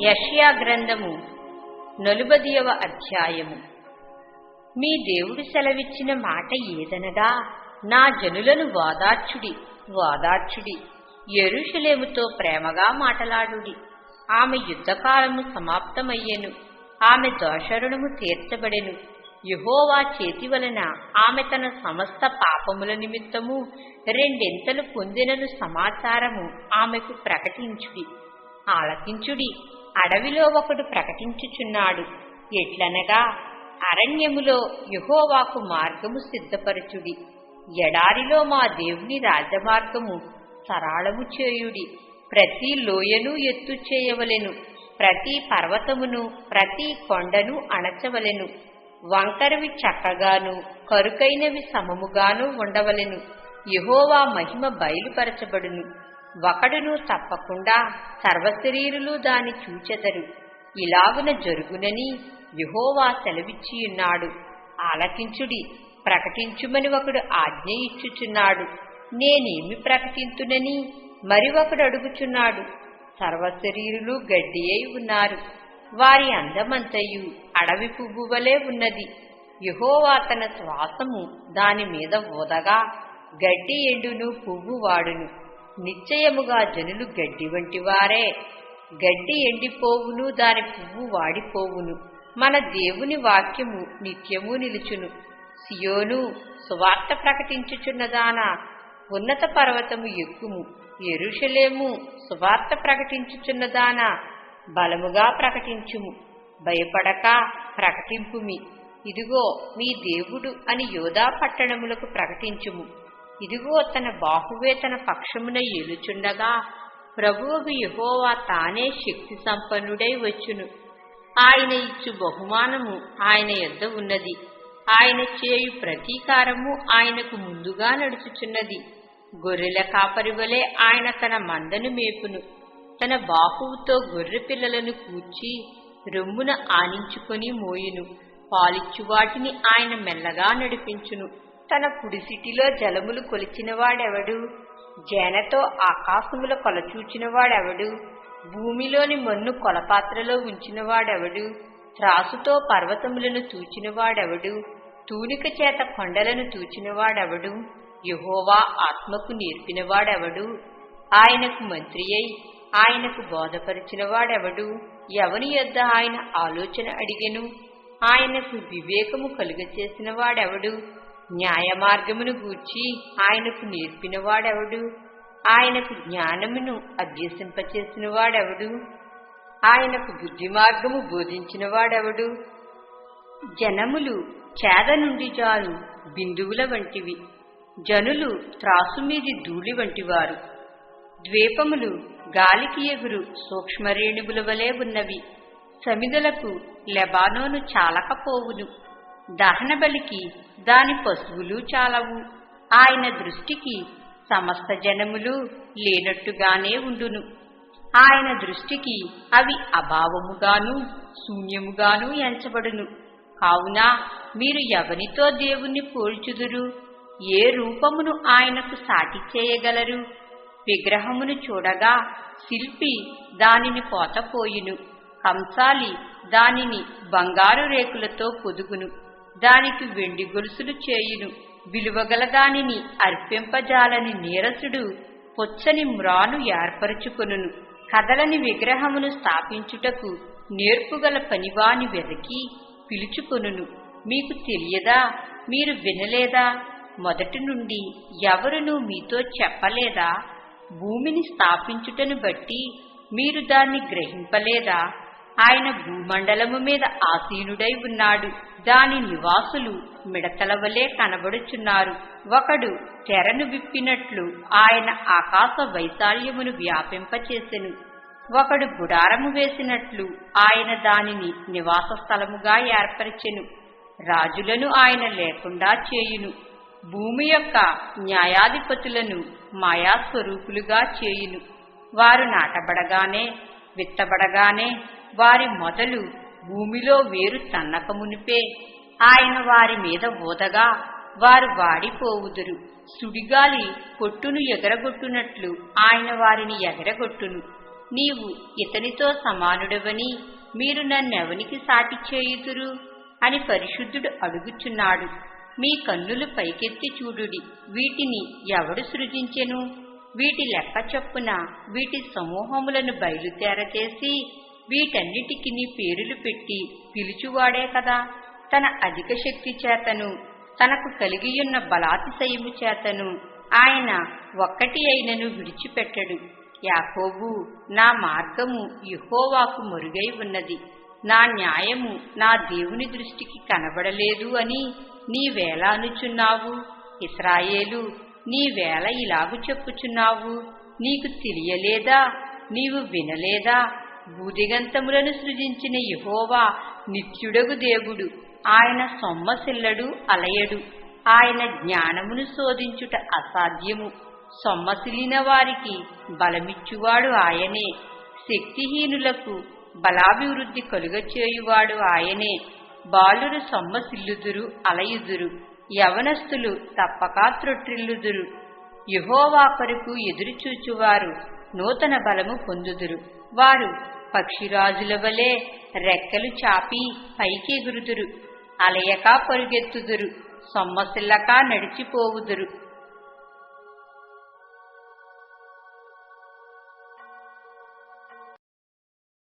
యషియా గ్రంథము నలుబదియవ అధ్యాయము. మీ దేవుడు సెలవిచ్చిన మాట ఏదనగా నా జనులను వాదార్చుడి వాదార్చుడి ఎరుషులేముతో ప్రేమగా మాటలాడుడి. ఆమె యుద్ధకాలము సమాప్తమయ్యెను ఆమె దోషరుణము తీర్చబడెను. యహోవా చేతి వలన ఆమె తన సమస్త పాపముల నిమిత్తము రెండెంతలు పొందినను సమాచారము ఆమెకు ప్రకటించుడి. ఆలకించుడి. అడవిలో ఒకడు ప్రకటించుచున్నాడు. ఎట్లనగా అరణ్యములో యహోవాకు మార్గము సిద్ధపరచుడి. ఎడారిలో మా దేవుని రాజమార్గము సరాళము చేయుడి. ప్రతి లోయను ఎత్తు చేయవలెను. ప్రతి పర్వతమును ప్రతి కొండను అణచవలెను. వంకరవి చక్కగాను కరుకైనవి సమముగాను ఉండవలెను. యహోవా మహిమ బయలుపరచబడును. ఒకడును తప్పకుండా సర్వశరీరులు దాని చూచెదరు. ఇలాగున జరుగునని యహోవా సెలవిచ్చియున్నాడు. ఆలకించుడి ప్రకటించుమని ఒకడు ఆజ్ఞ ఇచ్చుచున్నాడు నేనేమి ప్రకటింతునని మరి ఒకడు అడుగుచున్నాడు. సర్వశరీరులు గడ్డి అయి ఉన్నారు. వారి అందమంతయు అడవి పువ్వు వలె ఉన్నది. యహోవా తన శ్వాసము దాని మీద ఊదగా గడ్డి ఎండును పువ్వు వాడును. నిశ్చయముగా జనులు గడ్డి వంటి వారే. గడ్డి ఎండిపోవును దాని పువ్వు వాడిపోవును. మన దేవుని వాక్యము నిత్యము నిలుచును. సియోను సువార్త ప్రకటించుచున్నదానా ఉన్నత పర్వతము ఎక్కుము. ఎరుషలేము సువార్త ప్రకటించుచున్నదానా బలముగా ప్రకటించుము. భయపడక ప్రకటింపుమి. ఇదిగో మీ దేవుడు అని యోధా పట్టణములకు ప్రకటించుము. ఇదిగో తన బాహువే తన పక్షమున ఎలుచుండగా ప్రభువుకు యహోవా తానే శక్తి సంపన్నుడై వచ్చును. ఆయన ఇచ్చు బహుమానము ఆయన యొద్ద ఉన్నది. ఆయన చేయు ప్రతీకారము ఆయనకు ముందుగా నడుచుచున్నది. గొర్రెల కాపరి వలె ఆయన తన మందను మేపును. తన బాహువుతో గొర్రె పిల్లలను కూర్చి రొమ్మున ఆనించుకొని మోయును. పాలిచ్చు వాటిని ఆయన మెల్లగా నడిపించును. తన పుడిసిటిలో జలములు కొలిచినవాడెవడు? జేనతో ఆకాశముల కొలచూచినవాడెవడు భూమిలోని మన్ను కొలపాత్రలో ఉంచినవాడెవడు? త్రాసుతో పర్వతములను తూచినవాడెవడు? తూనిక చేత కొండలను తూచినవాడెవడు? యహోవా ఆత్మకు నేర్పినవాడెవడు? ఆయనకు మంత్రి అయి ఆయనకు బోధపరిచినవాడెవడు? ఎవని యొద్ద ఆయన ఆలోచన అడిగెను? ఆయనకు వివేకము కలుగచేసిన వాడెవడు న్యాయ మార్గమును గూర్చి ఆయనకు నేర్పినవాడెవడు? ఆయనకు జ్ఞానమును అభ్యసింపచేసినవాడెవడు? ఆయనకు బుద్ధి మార్గము బోధించిన వాడెవడు జనములు చేద నుండి జారు బిందువుల వంటివి. జనులు త్రాసుమీది ధూళి వంటివారు. ద్వీపములు గాలికి ఎగురు సూక్ష్మరేణువుల వలె ఉన్నవి. సమిదలకు లెబానోను చాలకపోవును. దహనబలికి దాని పశువులు చాలవు. ఆయన దృష్టికి సమస్త జనములు లేనట్టుగానే ఉండును. ఆయన దృష్టికి అవి అభావముగాను శూన్యముగాను ఎంచబడును. కావున మీరు ఎవనితో దేవుణ్ణి పోల్చుదురు? ఏ రూపమును ఆయనకు సాటి చేయగలరు? విగ్రహమును చూడగా శిల్పి దానిని పోతపోయును. కంసాలి దానిని బంగారు రేకులతో పొదుగును. దానికి వెండి గొలుసులు చేయును. విలువగల దానిని అర్పింపజాలని నీరసుడు పొచ్చని మ్రాను ఏర్పరచుకొనును. కదలని విగ్రహమును స్థాపించుటకు నేర్పుగల పనివాని వెదకి పిలుచుకొనును. మీకు తెలియదా? మీరు వినలేదా? మొదటి నుండి ఎవరునూ మీతో చెప్పలేదా? భూమిని స్థాపించుటను బట్టి మీరు దాన్ని గ్రహింపలేదా? ఆయన భూమండలము మీద ఆసీనుడై ఉన్నాడు. దాని నివాసులు మిడతల వలె కనబడుచున్నారు. ఒకడు తెరను విప్పినట్లు ఆయన ఆకాశ వైశాల్యమును వ్యాపింపచేసెను. ఒకడు గుడారము వేసినట్లు ఆయన దానిని నివాస స్థలముగా ఏర్పరిచెను. రాజులను ఆయన లేకుండా చేయును. భూమి యొక్క న్యాయాధిపతులను మాయాస్వరూపులుగా చేయును. వారు నాటబడగానే విత్తబడగానే వారి మొదలు భూమిలో వేరు సన్నకమునిపే ఆయన వారి మీద ఊదగా వారు వాడిపోవుదురు. సుడిగాలి కొట్టును ఎగరగొట్టునట్లు ఆయన వారిని ఎగరగొట్టును. నీవు ఇతనితో సమానుడవని మీరు నన్నెవనికి సాటి చేయుదురు? అని పరిశుద్ధుడు అడుగుచున్నాడు. మీ కన్నులు పైకెత్తి చూడుడి. వీటిని ఎవడు సృజించెను? వీటి లెక్క చొప్పున వీటి సమూహములను బయలుదేరచేసి వీటన్నిటికి నీ పేరులు పెట్టి పిలుచువాడే కదా. తన అధిక శక్తి చేతను తనకు కలిగియున్న బలాతిశయము చేతను ఆయన ఒక్కటి అయినను విడిచిపెట్టడు. యాకోబు నా మార్గము ఇహోవాకు మరుగై ఉన్నది. నా న్యాయము నా దేవుని దృష్టికి కనబడలేదు అని నీవేళ అనుచున్నావు. ఇస్రాయేలు నీవేళ ఇలాగు చెప్పుచున్నావు. నీకు తెలియలేదా? నీవు వినలేదా? భూదిగంతములను సృజించిన యహోవా నిత్యుడగు దేవుడు. ఆయన సొమ్మసిల్లడు అలయడు. ఆయన జ్ఞానమును శోధించుట అసాధ్యము. సొమ్మసిలిన వారికి బలమిచ్చువాడు ఆయనే. శక్తిహీనులకు బలాభివృద్ధి కలుగచేయువాడు ఆయనే. బాలురు సొమ్మసిల్లుదురు అలయుదురు. యవనస్తులు తప్పక త్రొట్టిల్లుదురు. యహోవా కొరకు ఎదురుచూచువారు నూతన బలము పొందుదురు. వారు పక్షిరాజుల వలె రెక్కలు చాపి పైకెగురుదురు అలయక పరుగెత్తుదురు. సొమ్మసిల్లక నడిచిపోవుదురు.